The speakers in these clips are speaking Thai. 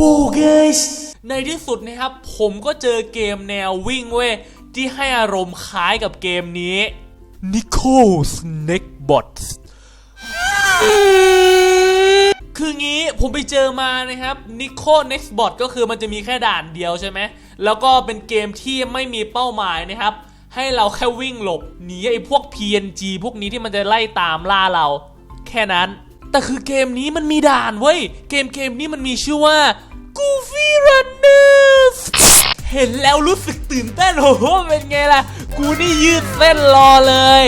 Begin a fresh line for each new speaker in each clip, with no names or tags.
Whoa guys
ในที่สุดนะครับ ผมก็เจอเกมแนววิ่งเว้ย ที่ให้อารมณ์คล้ายกับเกมนี้ Nichols Neckbots คืองี้ผมไปเจอมานะครับ Nico Next Bot ก็คือมันจะมีแค่ด่านเดียวใช่ไหม แล้วก็เป็นเกมที่ไม่มีเป้าหมายนะครับ ให้เราแค่วิ่งหลบหนีไอ้พวก PNG พวกนี้ที่มันจะไล่ตามล่าเรา แค่นั้น แต่คือเกมนี้มันมีด่านเว้ย เกมเกมนี้มันมีชื่อว่า Goofy Runners เห็นแล้วรู้สึกตื่นเต้นโอ้โหเป็นไงล่ะ กูนี่ยืดเส้นรอเลย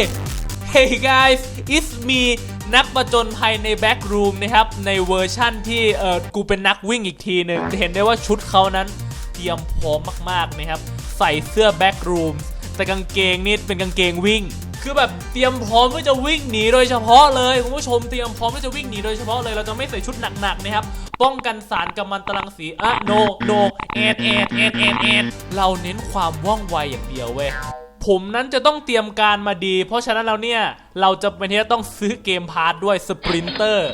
Hey guys it's me นักประจนภัยในแบ็กรูมนะครับ ในเวอร์ชั่นที่เออกูเป็นนักวิ่งอีกทีหนึ่งเห็นได้ว่าชุดเขานั้นเตรียมพร้อมมากๆนะครับ ใส่เสื้อแบ็กรูมแต่กางเกงนี่เป็นกางเกงวิ่ง คือแบบเตรียมพร้อมเพื่อจะวิ่งหนีโดยเฉพาะเลยคุณผู้ชมเตรียมพร้อมเพื่อจะวิ่งหนีโดยเฉพาะเลยเราจะไม่ใส่ชุดหนักๆนะครับป้องกันสารกัมมันตรังสีอะ no no เอ็ดเอ็ดเอ็ดเอ็ดเอ็ดเราเน้นความว่องไวอย่างเดียวเว้ยผมนั้นจะต้องเตรียมการมาดี เพราะฉะนั้นแล้วเนี่ยเราจะเป็นที่จะต้องซื้อเกมพาร์ทด้วยสปรินเตอร์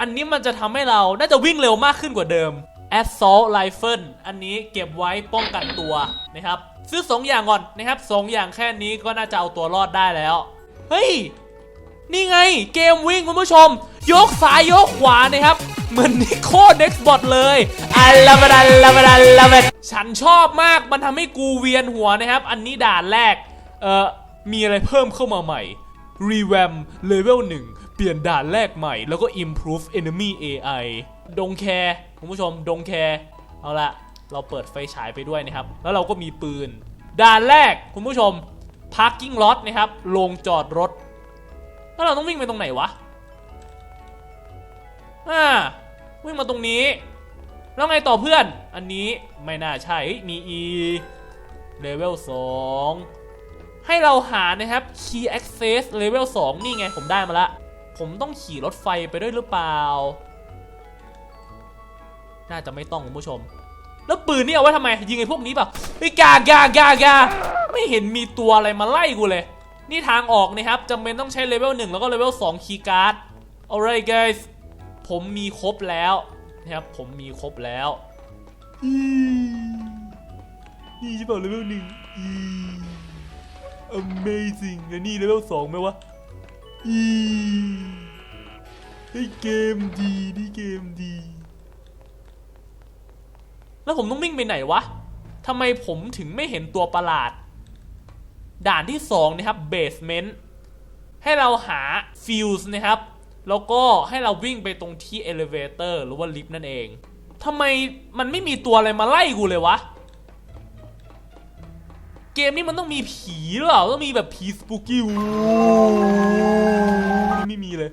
อันนี้มันจะทำให้เราน่าจะวิ่งเร็วมากขึ้นกว่าเดิม Assault Rifle อันนี้เก็บไว้ป้องกันตัวนะครับ ซื้อ 2 อย่างก่อนนะครับ2องอย่างแค่นี้ก็น่าจะเอาตัวรอดได้แล้ว เฮ้ย นี่ไงเกมวิ่งคุณผู้ชม ยกซ้ายยกขวานะครับ เหมือนนิโคเน็กบอทเลยอัลลาบดัลลาบดัลลาบดฉันชอบมากมันทำให้กูเวียนหัวนะครับ อันนี้ด่านแรก เอ่อ มีอะไรเพิ่มเข้ามาใหม่ Revamp Level 1เปลี่ยนด่านแรกใหม่ แล้วก็ Improve Enemy AI ดงแคร์คุณผู้ชมดงแคร์เอาละ เราเปิดไฟฉายไปด้วยนะครับ แล้วเราก็มีปืน ด่านแรกคุณผู้ชม Parking Lot นะครับ โรงจอดรถ แล้วเราต้องวิ่งไปตรงไหนวะ อ่า วิ่งมาตรงนี้ แล้วไงต่อเพื่อน อันนี้ไม่น่าใช่เฮ้ยมี E เลเวล2ให้เราหานะครับ Key Access Level 2 นี่ไงผมได้มาละ ผมต้องขี่รถไฟไปด้วยหรือเปล่า น่าจะไม่ต้องคุณผู้ชม แล้วปืนนี่เอาไว้ทำไม ยิงไอ้พวกนี้เปล่ะไอ้ยกากากากาไม่เห็นมีตัวอะไรมาไล่กูเลย นี่ทางออกนะครับจำเป็นต้องใช้เลเวล1แล้วก็เลเวล2คีย์การ์ด alright guys ผมมีครบแล้วนะครับผมมีครบแล้วอืมนี่ใช่เปล่าเลเวลหนึ่งอืม amazing แล้วนี่เลเวลสองไหมวะอืมเฮ้ยเกมดีนี่เกมดี แล้วผมต้องวิ่งไปไหนวะทำไมผมถึงไม่เห็นตัวประหลาด ด่านที่2นะครับ basement ให้เราหา fuse นะครับ แล้วก็ให้เราวิ่งไปตรงที่ elevator หรือว่าลิฟต์นั่นเองทำไมมันไม่มีตัวอะไรมาไล่กูเลยวะ เกมนี้มันต้องมีผีหรือเปล่าต้องมีแบบผีสปูกี้ไม่มีเลย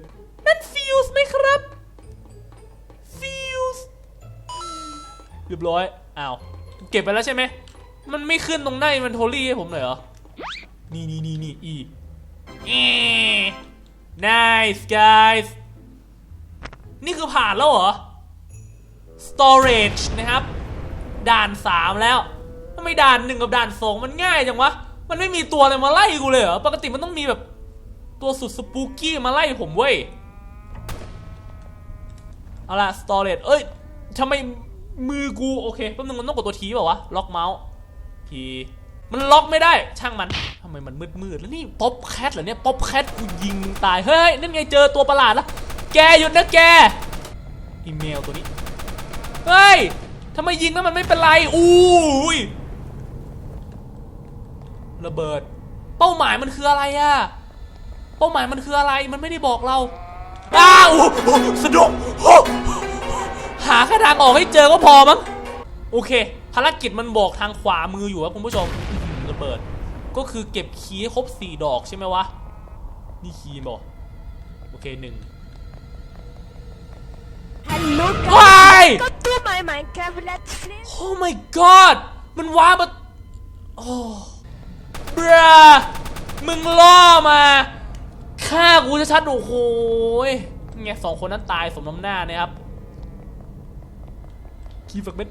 เรียบร้อย อ้าว เก็บไปแล้วใช่ไหม มันไม่ขึ้นตรงหน้า inventory ให้ผมหน่อยเหรอ นี่นี่นี่นี่อีเอ nice guys นี่คือผ่านแล้วเหรอ storage นะครับ ด่าน 3 แล้วทำไมด่าน 1 กับด่าน 2 มันง่ายจังวะ มันไม่มีตัวอะไรมาไล่กูเลยเหรอ ปกติมันต้องมีแบบตัวสุดสปูกี้มาไล่ผมเว้ย เอาล่ะ storage เอ้ยทำไม มือกูโอเคแป๊บนึงมันต้องกดตัวทีเปล่าวะล็อกเมาส์ทีมันล็อกไม่ได้ช่างมันทำไมมันมืดมืดๆแล้วนี่ป๊อปแคทเหรอเนี่ยป๊อปแคทกูยิงตายเฮ้ยนั่นไงเจอตัวประหลาดแล้วแกหยุดนะแกอีเมลตัวนี้เฮ้ยทำไมยิงแล้วมันไม่เป็นไรอู้ยระเบิด เป้าหมายมันคืออะไรอะเป้าหมายมันคืออะไรมันไม่ได้บอกเราอ้าวสะดุ้ง หาแค่ทางออกให้เจอก็พอมั้งโอเค ภารกิจมันบอกทางขวามืออยู่ครับคุณผู้ชมอื้อหือระเบิด ก็คือเก็บคีย์ให้ครบ4ดอกใช่ไหมวะ นี่คีย์บอกโอเคหนึ่ง
Hello guys,
Why?
welcome to my Minecraft Let's Play.
โอ้ my god มันว้ามาโอ้บรามึงล่อมาฆ่ากูชัดๆโอ้โหยไงสองคนนั้นตายสมน้ำหน้านะครับ คีฝักเม็ด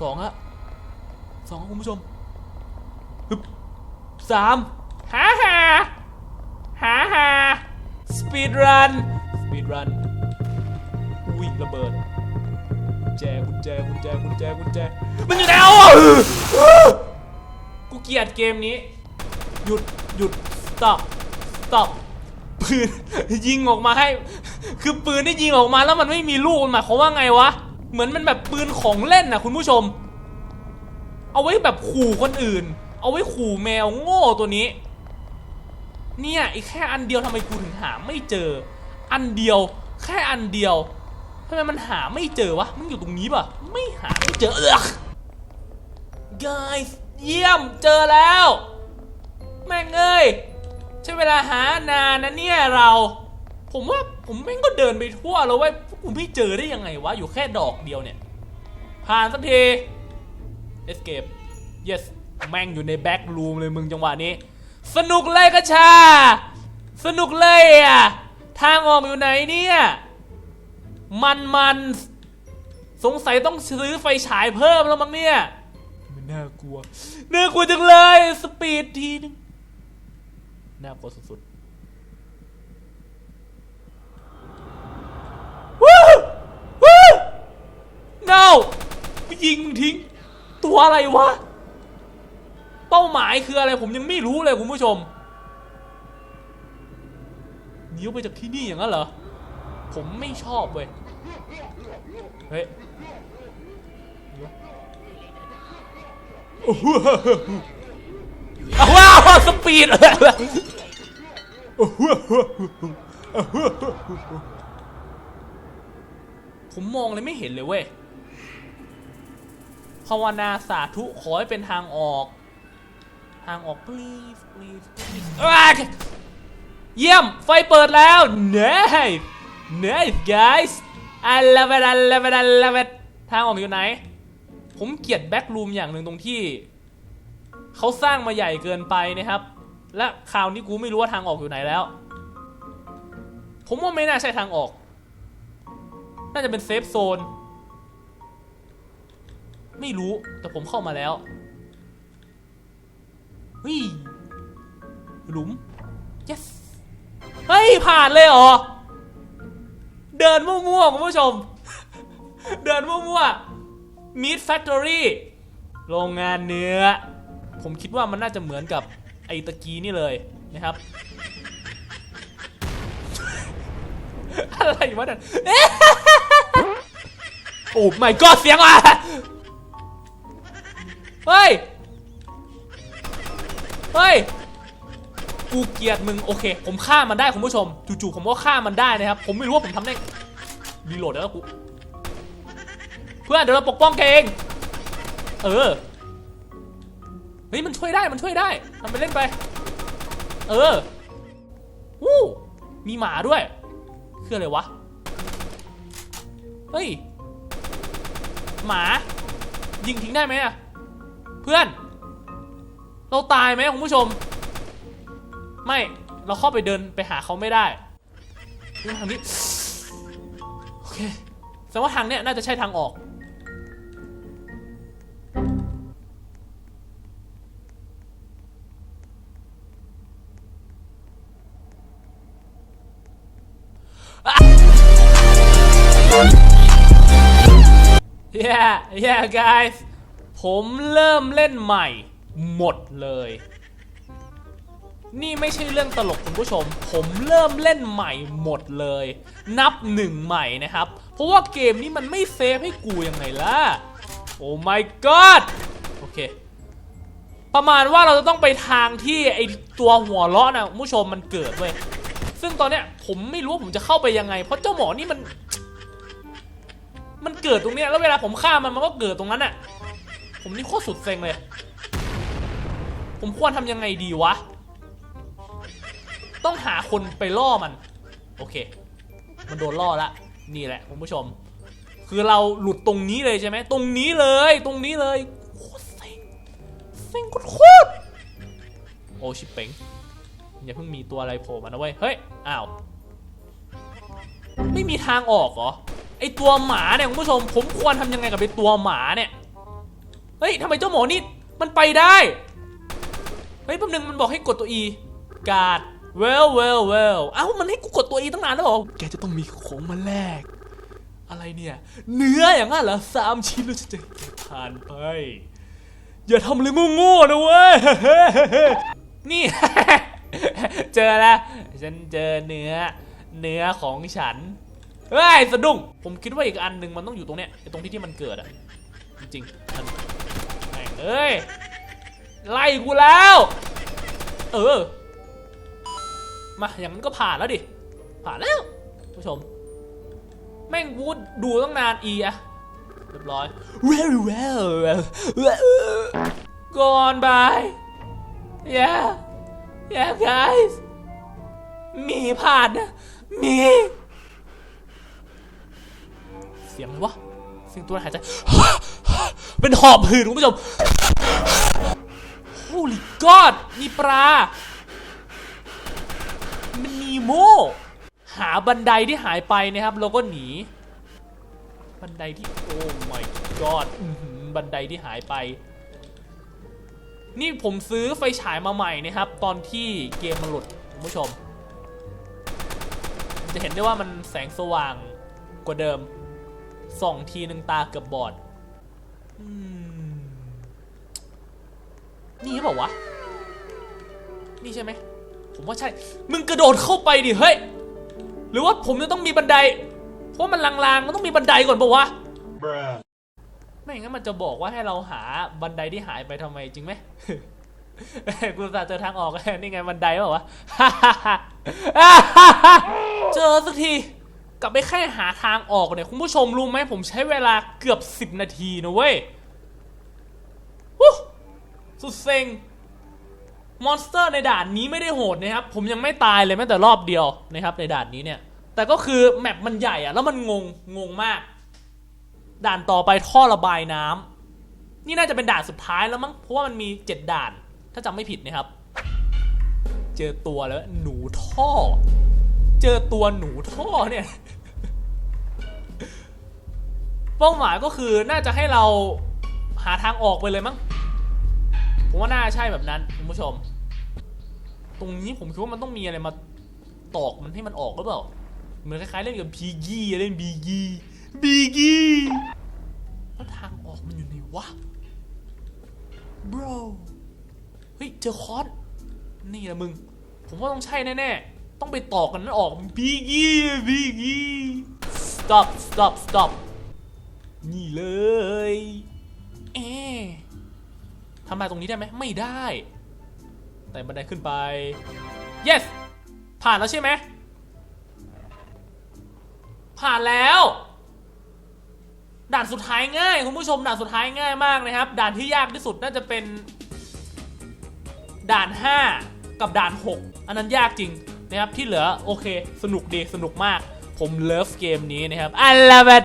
สองฮะสองคุณผู้ชมฮึบสามหาหาหาหาสปีดรันสปีดรันอุ้ยระเบิดกุญแจกุญแจกุญแจกุญแจกุญแจมันอยู่ไหนอะกูเกลียดเกมนี้ หยุดหยุด stop stop ปืนยิงออกมาให้ คือปืนที่ยิงออกมาแล้วมันไม่มีลูกมันหมายความว่าไงวะ เหมือนมันแบบปืนของเล่นนะคุณผู้ชม เอาไว้แบบขู่คนอื่น เอาไว้ขู่แมวโง่ตัวนี้ เนี่ยอีกแค่อันเดียวทำไมกูถึงหาไม่เจอ อันเดียว แค่อันเดียวทำไมมันหาไม่เจอวะ มันอยู่ตรงนี้ป่ะ ไม่หาไม่เจอเออ guys เยี่ยมเจอแล้ว แม่งเอ้ยใช้เวลาหานานนะเนี่ยเรา ผมว่าผมแม่งก็เดินไปทั่วแล้วเว้ยพวกกูไม่เจอได้ยังไงวะ อยู่แค่ดอกเดียวเนี่ย ผ่านสักที escape yes แม่งอยู่ในแบ็กรูมเลยมึงจังหวะนี้ สนุกเลยกระชา สนุกเลยอะ ทางออกอยู่ไหนเนี่ย มันมันสงสัยต้องซื้อไฟฉายเพิ่มแล้วมั้งเนี่ย มันน่ากลัว น่ากลัวจังเลย สปีดทีนึง น่ากลัวสุดๆวู้วู้ no ยิงมึงทิ้ง ตัวอะไรวะ เป้าหมายคืออะไรผมยังไม่รู้เลยคุณผู้ชมนีออกไปจากที่นี่อย่างนั้นเหรอ ผมไม่ชอบเว้ย เฮ้ยโอ้โหอ้าวว้าวสปีดโอ้โหผมมองเลยไม่เห็นเลยเว้ย ภาวนาสาธุขอให้เป็นทางออก ทางออก please please please เยี่ยม ไฟเปิดแล้ว nice nice guys I love it I love it I love it ทางออกอยู่ไหน ผมเกลียดแบ็กรูมอย่างหนึ่งตรงที่ เขาสร้างมาใหญ่เกินไปนะครับ และคราวนี้กูไม่รู้ว่าทางออกอยู่ไหนแล้ว ผมว่าไม่น่าใช่ทางออก น่าจะเป็นเซฟโซน ไม่รู้แต่ผมเข้ามาแล้วเฮ้ยหลุม yes เฮ้ย ผ่านเลยเหรอ เดินมั่วๆคุณผู้ชม เดินมั่วๆ Meat Factory โรงงานเนื้อ ผมคิดว่ามันน่าจะเหมือนกับไอ้ตะกี้นี่เลยนะครับ อะไรวะเนี่ยโอ้ my god เสียงอะ เฮ้ย เฮ้ย กูเกลียดมึงโอเค ผมฆ่ามันได้คุณผู้ชม จู่ๆผมก็ฆ่ามันได้นะครับ ผมไม่รู้ว่าผมทำได้รีโหลดแล้วกู เพื่อนเดี๋ยวเราปกป้องแกเอง เออ เฮ้ยมันช่วยได้มันช่วยได้ทำไปเล่นไป เออวู้มีหมาด้วย คืออะไรวะ เฮ้ย หมา ยิงทิ้งได้ไหมอะ เพื่อน เราตายไหมคุณผู้ชม ไม่เราเข้าไปเดินไปหาเขาไม่ได้ทางนี้โอเคแสดงว่าทางเนี้ยน่าจะใช่ทางออก yeah yeah guys ผมเริ่มเล่นใหม่หมดเลย นี่ไม่ใช่เรื่องตลกคุณผู้ชม ผมเริ่มเล่นใหม่หมดเลย นับหนึ่งใหม่นะครับ เพราะว่าเกมนี้มันไม่เซฟให้กูยังไงล่ะ โอ้ my god โอเค ประมาณว่าเราจะต้องไปทางที่ไอตัวหัวเลาะนะคุณผู้ชมมันเกิดเว้ย ซึ่งตอนเนี้ยผมไม่รู้ว่าผมจะเข้าไปยังไง เพราะเจ้าหมอนี่มันมันเกิดตรงเนี้ยแล้วเวลาผมฆ่ามันมันก็เกิดตรงนั้นอะ ผมนี่โคตรสุดเซ็งเลย ผมควรทำยังไงดีวะ ต้องหาคนไปล่อมัน โอเค มันโดนล่อละ นี่แหละคุณผู้ชม คือเราหลุดตรงนี้เลยใช่ไหม ตรงนี้เลย ตรงนี้เลย โคตรเซ็ง เซ็งโคตรโอชิปเป๋งอย่าเพิ่งมีตัวอะไรโผล่มานะเว้ย เฮ้ย อ้าว ไม่มีทางออกเหรอ ไอตัวหมาเนี่ยคุณผู้ชม ผมควรทำยังไงกับไอตัวหมาเนี่ย ฮ้ยทำไมเจ้าหมอนี่มันไปได้ เฮ้ยแป๊บนึงมันบอกให้กดตัว E การ์ด well well well เอ้ามันให้กูกดตัว E ตั้งนานแล้วเหรอแกจะต้องมีของมาแลก อะไรเนี่ย เนื้ออย่างนั้นเหรอสามชิ้นแล้วจะจะผ่านไป อย่าทำเลยโง่ๆนะเว้ย นี่ เจอแล้ว ฉันเจอเนื้อ เนื้อของฉัน เฮ้ยสะดุ้ง ผมคิดว่าอีกอันหนึ่งมันต้องอยู่ตรงเนี้ยไอ้ตรงที่ที่มันเกิดอะจริงๆมันแม่ง เอ้ย ไล่กูแล้ว เออ มาอย่างนั้นก็ผ่านแล้วดิ ผ่านแล้วผู้ชม แม่งกูดูตั้งนานอีอะเรียบร้อย very well go on by yeah yeah guys มีผ่านนะมี เสียงอะไรวะ เสียงตัวหายใจ เป็นหอบหืดคุณผู้ชม Holy God มีปลา มันนีโมหาบันไดที่หายไปนะครับแล้วก็หนี บันไดที่โอ้ my god บันไดที่หายไป นี่ผมซื้อไฟฉายมาใหม่นะครับ ตอนที่เกมมันหลุดคุณผู้ชม จะเห็นได้ว่ามันแสงสว่างกว่าเดิมส่องทีหนึ่งตาเกือบบอด นี่หรือเปล่าวะ นี่ใช่ไหม ผมว่าใช่ มึงกระโดดเข้าไปดิ เฮ้ย หรือว่าผมจะต้องมีบันได เพราะมันลางๆ มันต้องมีบันไดก่อนปะวะ ไม่งั้นมันจะบอกว่าให้เราหาบันไดที่หายไปทำไมจริงไหมกูจะเจอทางออกนี่ไงบันไดเปล่าวะ เจอสักที กับไปแค่หาทางออกเนี่ยคุณผู้ชมรู้ไหมผมใช้เวลาเกือบ10นาทีนะเว้ยวู้สุดเซ็งมอนสเตอร์ในด่านนี้ไม่ได้โหดนะครับ ผมยังไม่ตายเลยแม้แต่รอบเดียวนะครับในด่านนี้เนี่ย แต่ก็คือแมปมันใหญ่อะแล้วมันงงงงมาก ด่านต่อไปท่อระบายน้ำนี่น่าจะเป็นด่านสุดท้ายแล้วมั้งเพราะว่ามันมีเจ็ดด่าน ถ้าจำไม่ผิดนะครับ เจอตัวแล้วหนูท่อ เจอตัวหนูท่อเนี่ย เป้าหมายก็คือน่าจะให้เราหาทางออกไปเลยมั้ง ผมว่าน่าใช่แบบนั้นคุณผู้ชม ตรงนี้ผมคิดว่ามันต้องมีอะไรมาตอกมันให้มันออกหรือเปล่า เหมือนคล้ายๆเล่นกับพีกี้เล่นบีกี้บีกี้แล้วทางออกมันอยู่ไหนวะ bro เฮ้ยเจอคอร์สนี่แหละมึง ผมว่าต้องใช่แน่ๆ ต้องไปตอกกันนั่นออกบีกี้บีกี้ stop stop stop นี่เลยเอ๊ะทำลายตรงนี้ได้ไหมไม่ได้ แต่บันไดขึ้นไป yes ผ่านแล้วใช่ไหมผ่านแล้ว ด่านสุดท้ายง่ายคุณผู้ชมด่านสุดท้ายง่ายมากนะครับ ด่านที่ยากที่สุดน่าจะเป็น ด่าน 5 กับด่าน 6 อันนั้นยากจริงนะครับที่เหลือโอเค สนุกดีสนุกมาก ผมเลิฟเกมนี้นะครับ I love it